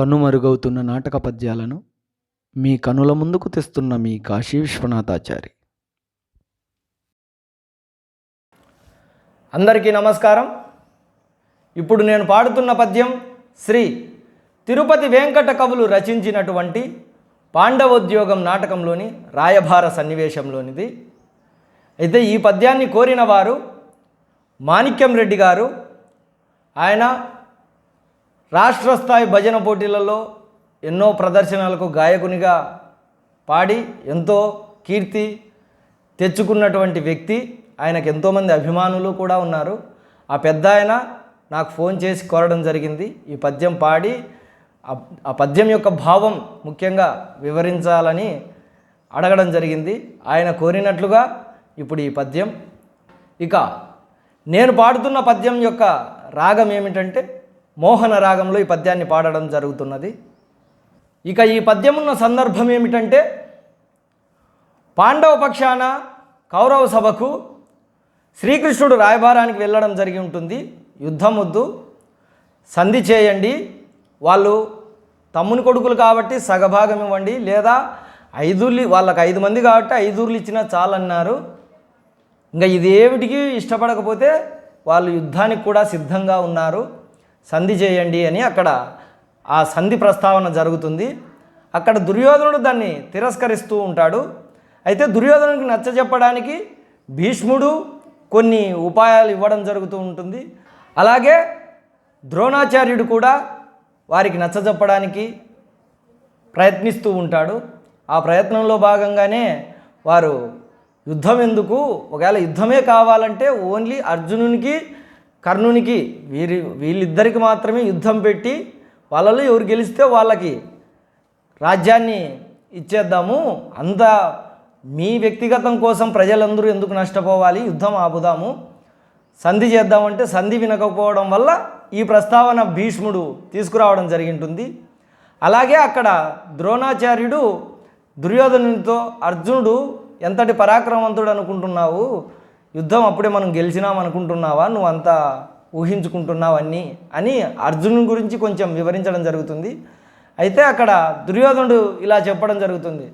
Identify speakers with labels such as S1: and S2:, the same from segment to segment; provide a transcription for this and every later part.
S1: కనుమరుగవుతున్న నాటక పద్యాలను మీ కనుల ముందుకు తెస్తున్న మీ కాశీ విశ్వనాథాచారి.
S2: అందరికీ నమస్కారం. ఇప్పుడు నేను పాడుతున్న పద్యం శ్రీ తిరుపతి వెంకట కవులు రచించినటువంటి పాండవోద్యోగం నాటకంలోని రాయభార సన్నివేశంలోనిది. అయితే ఈ పద్యాన్ని కోరిన వారు మాణిక్యం రెడ్డి గారు. ఆయన రాష్ట్ర స్థాయి భజన పోటీలలో ఎన్నో ప్రదర్శనలకు గాయకునిగా పాడి ఎంతో కీర్తి తెచ్చుకున్నటువంటి వ్యక్తి. ఆయనకు ఎంతోమంది అభిమానులు కూడా ఉన్నారు. ఆ పెద్ద ఆయన నాకు ఫోన్ చేసి కోరడం జరిగింది. ఈ పద్యం పాడి ఆ- ఆ పద్యం యొక్క భావం ముఖ్యంగా వివరించాలని అడగడం జరిగింది. ఆయన కోరినట్లుగా ఇప్పుడు ఈ పద్యం. ఇక నేను పాడుతున్న పద్యం యొక్క రాగం ఏమిటంటే మోహన రాగంలో ఈ పద్యాన్ని పాడడం జరుగుతున్నది. ఇక ఈ పద్యం ఉన్న సందర్భం ఏమిటంటే పాండవ పక్షాన కౌరవ సభకు శ్రీకృష్ణుడు రాయబారానికి వెళ్ళడం జరిగి ఉంటుంది. యుద్ధం వద్దు సంధి చేయండి వాళ్ళు తమ్ముని కొడుకులు కాబట్టి సగభాగం ఇవ్వండి లేదా ఐదుర్లు వాళ్ళకి ఐదు మంది కాబట్టి ఐదుర్లు ఇచ్చినా చాలన్నారు. ఇంకా ఇదేమిటికి ఇష్టపడకపోతే వాళ్ళు యుద్ధానికి కూడా సిద్ధంగా ఉన్నారు. సంధి చేయండి అని అక్కడ ఆ సంధి ప్రస్తావన జరుగుతుంది. అక్కడ దుర్యోధనుడు దాన్ని తిరస్కరిస్తూ ఉంటాడు. అయితే దుర్యోధనుడికి నచ్చజెప్పడానికి భీష్ముడు కొన్ని ఉపాయాలు ఇవ్వడం జరుగుతూ ఉంటుంది. అలాగే ద్రోణాచార్యుడు కూడా వారికి నచ్చజెప్పడానికి ప్రయత్నిస్తూ ఉంటాడు. ఆ ప్రయత్నంలో భాగంగానే వారు యుద్ధం ఎందుకు? ఒకవేళ యుద్ధమే కావాలంటే ఓన్లీ అర్జునునికి కర్ణునికి వీరి వీళ్ళిద్దరికి మాత్రమే యుద్ధం పెట్టి వాళ్ళలో ఎవరు గెలిస్తే వాళ్ళకి రాజ్యాన్ని ఇచ్చేద్దాము. అంత మీ వ్యక్తిగతం కోసం ప్రజలందరూ ఎందుకు నష్టపోవాలి? యుద్ధం ఆపుదాము. సంధి చేద్దామంటే సంధి వినకపోవడం వల్ల ఈ ప్రస్తావన భీష్ముడు తీసుకురావడం జరిగింటుంది. అలాగే అక్కడ ద్రోణాచార్యుడు దుర్యోధనునితో అర్జునుడు ఎంతటి పరాక్రమవంతుడు అనుకుంటున్నావు? యుద్ధం అప్పుడే మనం గెలిచినాం అనుకుంటున్నావా? నువ్వు అంతా ఊహించుకుంటున్నావన్నీ అని అర్జునుని గురించి కొంచెం వివరించడం జరుగుతుంది. అయితే అక్కడ దుర్యోధనుడు ఇలా చెప్పడం జరుగుతుంది.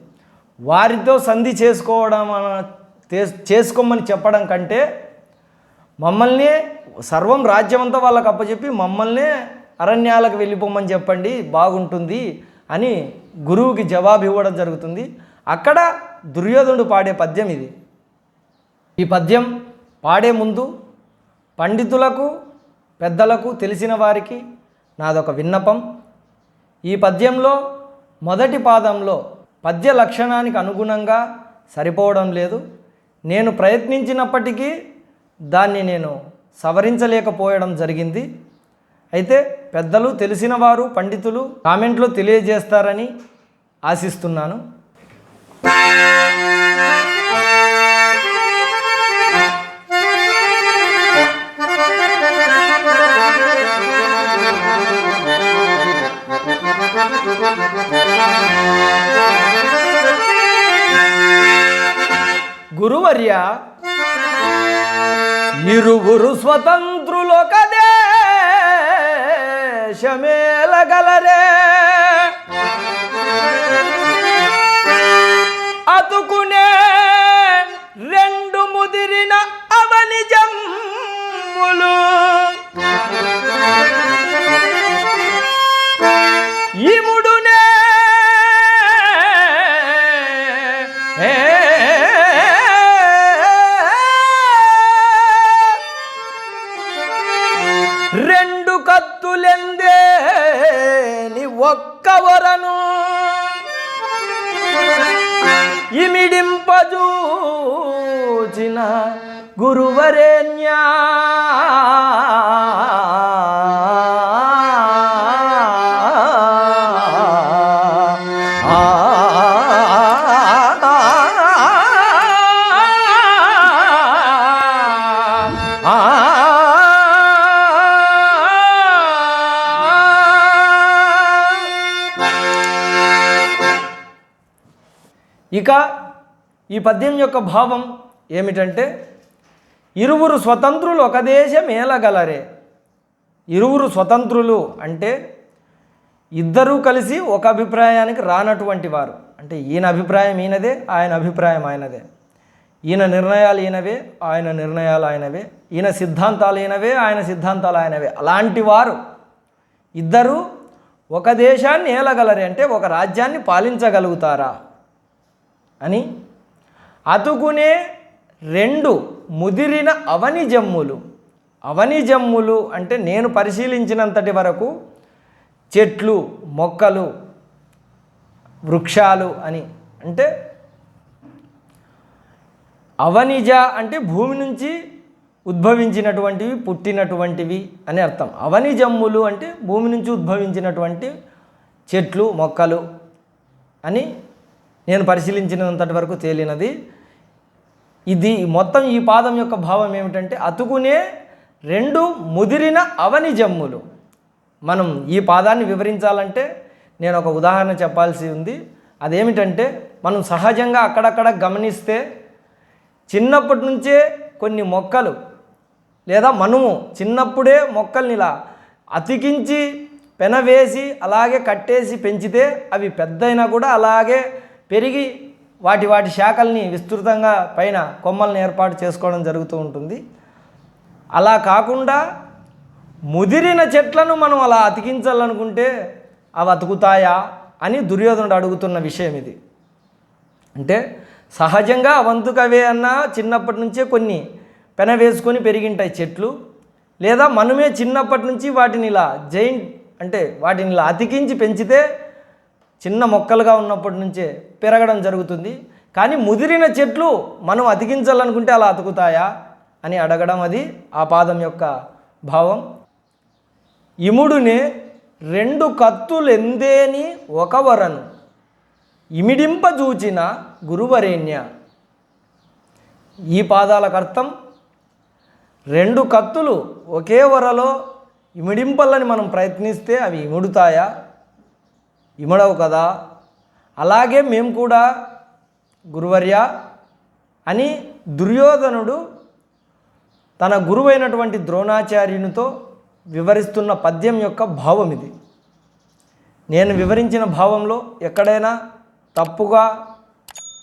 S2: వారితో సంధి చేసుకోవడం చేసుకోమని చెప్పడం కంటే మమ్మల్ని సర్వం రాజ్యమంతా వాళ్ళకి అప్పచెప్పి మమ్మల్నే అరణ్యాలకు వెళ్ళిపోమని చెప్పండి బాగుంటుంది అని గురువుకి జవాబు ఇవ్వడం జరుగుతుంది. అక్కడ దుర్యోధనుడు పాడే పద్యం ఇది. ఈ పద్యం పాడే ముందు పండితులకు పెద్దలకు తెలిసిన వారికి నాదొక విన్నపం. ఈ పద్యంలో మొదటి పాదంలో పద్య లక్షణానికి అనుగుణంగా సరిపోవడం లేదు. నేను ప్రయత్నించినప్పటికీ దాన్ని నేను సవరించలేకపోవడం జరిగింది. అయితే పెద్దలు తెలిసిన వారు పండితులు కామెంట్లో తెలియజేస్తారని ఆశిస్తున్నాను. గురువర్య ఇరువురు స్వతంత్రులొక దేశమేలగలరే అతుకునే రెండు ముదిరిన అవనిజమ్ములు. ఒక్కవరను ఇమిడింపజూచిన గురువరేణ్యా. ఇక ఈ పద్యం యొక్క భావం ఏమిటంటే ఇరువురు స్వతంత్రులు ఒక దేశం ఏలగలరే. ఇరువురు స్వతంత్రులు అంటే ఇద్దరూ కలిసి ఒక అభిప్రాయానికి రానటువంటి వారు. అంటే ఈయన అభిప్రాయం ఈయనదే ఆయన అభిప్రాయం ఆయనదే. ఈయన నిర్ణయాలు ఈయనవే ఆయన నిర్ణయాలు ఆయనవే. ఈయన సిద్ధాంతాలు ఈయనవే ఆయన సిద్ధాంతాలు ఆయనవే. అలాంటి వారు ఇద్దరు ఒక దేశాన్ని ఏలగలరే అంటే ఒక రాజ్యాన్ని పాలించగలుగుతారా? అని అతుకునే రెండు ముదిరిన అవని జమ్ములు. అవని జమ్ములు అంటే నేను పరిశీలించినంతటి వరకు చెట్లు మొక్కలు వృక్షాలు అని అంటే అవనిజ అంటే భూమి నుంచి ఉద్భవించినటువంటివి పుట్టినటువంటివి అని అర్థం. అవని జమ్ములు అంటే భూమి నుంచి ఉద్భవించినటువంటి చెట్లు మొక్కలు అని నేను పరిశీలించినంతటి వరకు తేలినది. ఇది మొత్తం ఈ పాదం యొక్క భావం ఏమిటంటే అతుకునే రెండు ముదిరిన అవని జమ్ములు. మనం ఈ పాదాన్ని వివరించాలంటే నేను ఒక ఉదాహరణ చెప్పాల్సి ఉంది. అదేమిటంటే మనం సహజంగా అక్కడక్కడ గమనిస్తే చిన్నప్పటి నుంచే కొన్ని మొక్కలు లేదా మనము చిన్నప్పుడే మొక్కల్ని ఇలా అతికించి పెనవేసి అలాగే కట్టేసి పెంచితే అవి పెద్దయినా కూడా అలాగే పెరిగి వాటి వాటి శాఖల్ని విస్తృతంగా పైన కొమ్మల్ని ఏర్పాటు చేసుకోవడం జరుగుతూ ఉంటుంది. అలా కాకుండా ముదిరిన చెట్లను మనం అలా అతికించాలనుకుంటే అవి అతుకుతాయా అని దుర్యోధనుడు అడుగుతున్న విషయం ఇది. అంటే సహజంగా వంతుకవే అన్న చిన్నప్పటి నుంచే కొన్ని పెన వేసుకొని పెరిగింటాయి చెట్లు. లేదా మనమే చిన్నప్పటి నుంచి వాటిని ఇలా జైంట్ అంటే వాటిని ఇలా అతికించి పెంచితే చిన్న మొక్కలుగా ఉన్నప్పటి నుంచే పెరగడం జరుగుతుంది. కానీ ముదిరిన చెట్లు మనం అతికించాలనుకుంటే అలా అతుకుతాయా అని అడగడం అది ఆ పాదం యొక్క భావం. ఇముడునే రెండు కత్తులెందేని ఒక వరను ఇమిడింపజూచిన గురువరేణ్య. ఈ పాదాలకు అర్థం రెండు కత్తులు ఒకే వరలో ఇమిడింపలని మనం ప్రయత్నిస్తే అవి ఇముడుతాయా? ఇమడవు కదా? అలాగే మేము కూడా గురువర్య అని దుర్యోధనుడు తన గురువైనటువంటి ద్రోణాచార్యునితో వివరిస్తున్న పద్యం యొక్క భావం ఇది. నేను వివరించిన భావంలో ఎక్కడైనా తప్పుగా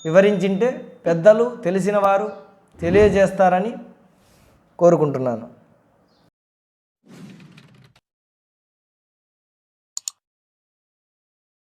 S2: వివరించింటే పెద్దలు తెలిసిన వారు తెలియజేస్తారని కోరుకుంటున్నాను.